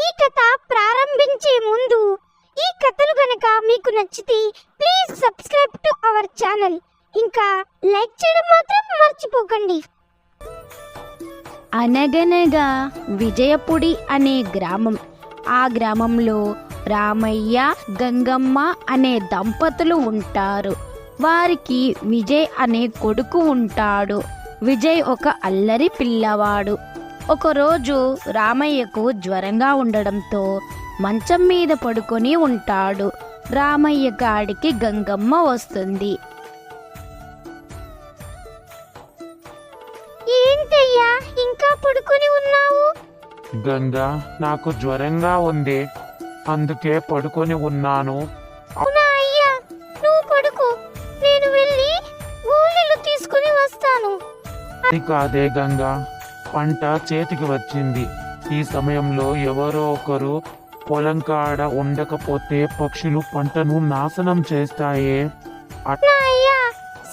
ఈ కథ ప్రారంభించే ముందు ఈ కథలు గనక మీకు నచ్చితే please subscribe to our channel. ఇంకా లైక్ చేయడం మాత్రం మర్చిపోకండి. అనగనగా విజయపుడి అనే గ్రామం. ఆ గ్రామంలో రామయ్య గంగమ్మ అనే దంపతులు ఉంటారు. వారికి విజయ్ అనే కొడుకు ఉంటాడు. విజయ్ ఒక అల్లరి పిల్లవాడు. ఒకరోజు రామయ్యకు జ్వరంగా ఉండడంతో మంచం మీద పడుకొని ఉంటాడు. రామయ్య కాడికి గంగమ్మ వస్తుంది. ఏంటయ్యా ఇంకా పడుకొని ఉన్నావు? గంగా నాకు జ్వరంగా ఉంది. అందుకే పడుకొని ఉన్నాను. అవునా అయ్యా నువ్వు పడుకో. నేను వెళ్ళి గోళీలు తీసుకుని వస్తాను. అది కాదే గంగా పంట చేతికి వచ్చింది. ఈ సమయంలో ఎవరో ఒకరు పొలం కాడ ఉండకపోతే పక్షులు పంటను నాశనం చేస్తాయే.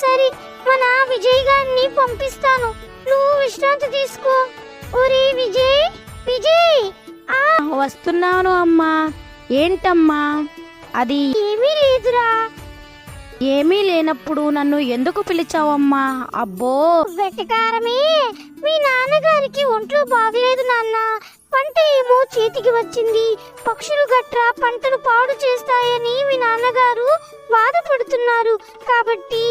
సరే మన విజయ్ గారిని పంపిస్తాను. నువ్వు విశ్రాంతి తీసుకో. ఒరే విజయ్ విజయ్! ఆ! వస్తున్నాను అమ్మా. ఏంటమ్మా? అది ఏమీ లేదురా. ఏమీ లేనప్పుడు నన్ను ఎందుకు పిలిచావమ్మా? అబ్బో! వెటకారమే మీ నాన్నగారికి ఒంట్లో బాగలేదు నాన్న. పంట ఏమో చేతికి వచ్చింది. పక్షులు గట్రా పంటను పాడు చేస్తాయని మీ నాన్నగారు బాధపడుతున్నారు. కాబట్టి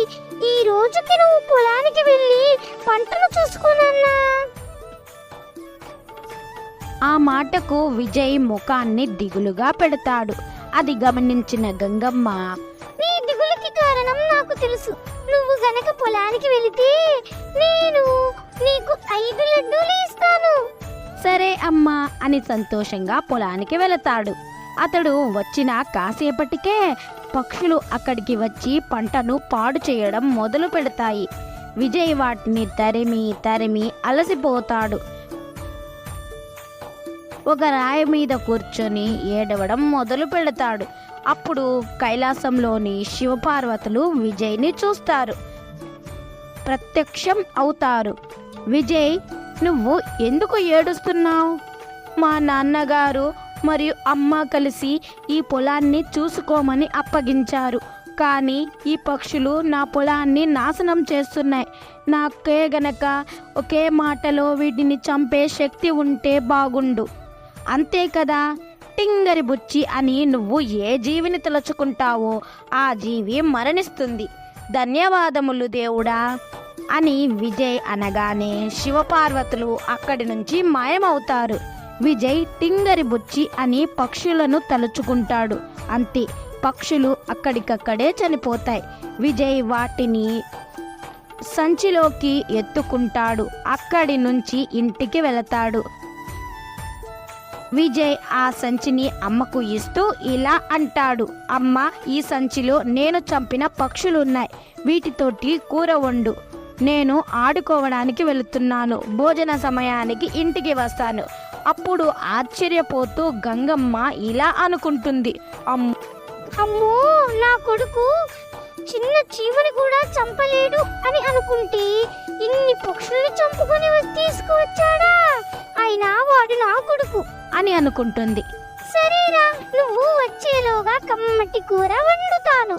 ఈ రోజుకి నువ్వు పొలానికి వెళ్ళి పంటను చూసుకోనన్నా ఆ మాటకు విజయ్ ముఖాన్ని దిగులుగా పెడతాడు. అది గమనించిన గంగమ్మ నీ దిగులకి కారణం నాకు తెలుసు. నువ్వు గనక పొలానికి వెళితే నేను నీకు ఐదు లడ్డూలు ఇస్తాను. సరే అమ్మా అని సంతోషంగా పొలానికి వెళతాడు. అతడు వచ్చిన కాసేపటికే పక్షులు అక్కడికి వచ్చి పంటను పాడు చేయడం మొదలు పెడతాయి విజయ్ వాటిని తరిమి తరిమి అలసిపోతాడు. ఒక రాయి మీద కూర్చొని ఏడవడం మొదలు పెడతాడు. అప్పుడు కైలాసంలోని శివపార్వతులు విజయ్ని చూస్తారు. ప్రత్యక్షం అవుతారు. విజయ్ నువ్వు ఎందుకు ఏడుస్తున్నావు? మా నాన్నగారు మరియు అమ్మ కలిసి ఈ పొలాన్ని చూసుకోమని అప్పగించారు. కానీ ఈ పక్షులు నా పొలాన్ని నాశనం చేస్తున్నాయి. నాకే గనక ఒకే మాటలో వీటిని చంపే శక్తి ఉంటే బాగుండు. అంతే కదా? టింగరి బుచ్చి అని నువ్వు ఏ జీవిని తలుచుకుంటావో ఆ జీవి మరణిస్తుంది. ధన్యవాదములు దేవుడా అని విజయ్ అనగానే శివపార్వతులు అక్కడి నుంచి మాయమవుతారు. విజయ్ టింగరి బుచ్చి అని పక్షులను తలుచుకుంటాడు. అంతే పక్షులు అక్కడికక్కడే చనిపోతాయి. విజయ్ వాటిని సంచిలోకి ఎత్తుకుంటాడు. అక్కడి నుంచి ఇంటికి వెళతాడు. విజయ్ ఆ సంచిని అమ్మకు ఇస్తూ ఇలా అంటాడు. అమ్మ ఈ సంచిలో నేను చంపిన పక్షులున్నాయి. వీటితోటి కూర వండు. నేను ఆడుకోవడానికి వెళుతున్నాను. భోజన సమయానికి ఇంటికి వస్తాను. అప్పుడు ఆశ్చర్యపోతూ గంగమ్మ ఇలా అనుకుంటుంది. అమ్మో నా కొడుకు చిన్న చీమని కూడా చంపలేడు అని అనుకుంటే ఇన్ని పక్షుల్ని చంపుకొని తీసుకువచ్చాడా నా కొడుకు అని అనుకుంటుంది. సరేరా నువ్వు వచ్చేలోగా కమ్మటి కూర వండుతాను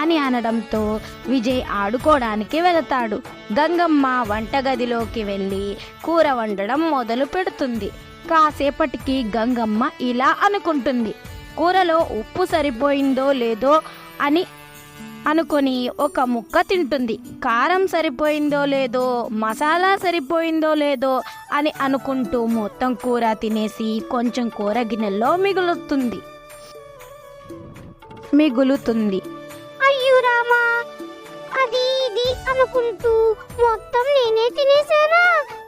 అని అనడంతో విజయ్ ఆడుకోవడానికి వెళతాడు. గంగమ్మ వంటగదిలోకి వెళ్ళి కూర వండడం మొదలు పెడుతుంది. కాసేపటికి గంగమ్మ ఇలా అనుకుంటుంది. కూరలో ఉప్పు సరిపోయిందో లేదో అని అనుకొని ఒక ముక్క తింటుంది. కారం సరిపోయిందో లేదో మసాలా సరిపోయిందో లేదో అని అనుకుంటూ మొత్తం కూర తినేసి కొంచెం కూర గిన్నెలో మిగులుతుంది. మిగులుతుంది. అయ్యో రామా! అది ఇది అనుకుంటూ మొత్తం నేనే తినేసానా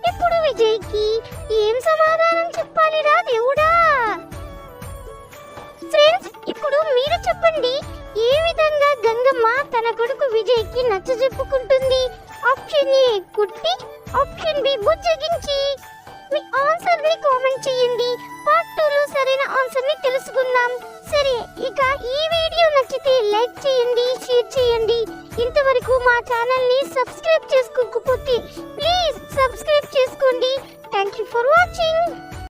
ఇప్పుడు విజయ్కి? ఏం సమాధానం చెప్పాలిరా దేవుడా? ఫ్రెండ్స్ ఇప్పుడు మీరు చెప్పండి. గంగమ్మ తన కొడుకు విజయ్కి నచ్చజెప్పుకుంటుంది ఆప్షన్ ఏ కుట్టి ఆప్షన్ బి బుజ్జగించి. మీ ఆన్సర్ని కామెంట్ చేయండి. పార్ట్ టూ లో సరైన ఆన్సర్ని తెలుసుకుందాం. సరే ఇక ఈ వీడియో నచ్చితే లైక్ చేయండి షేర్ చేయండి. ఇంతవరకు మా ఛానల్ని సబ్స్క్రైబ్ చేసుకోకపోతే ప్లీజ్ సబ్స్క్రైబ్ చేసుకోండి. Thank you for watching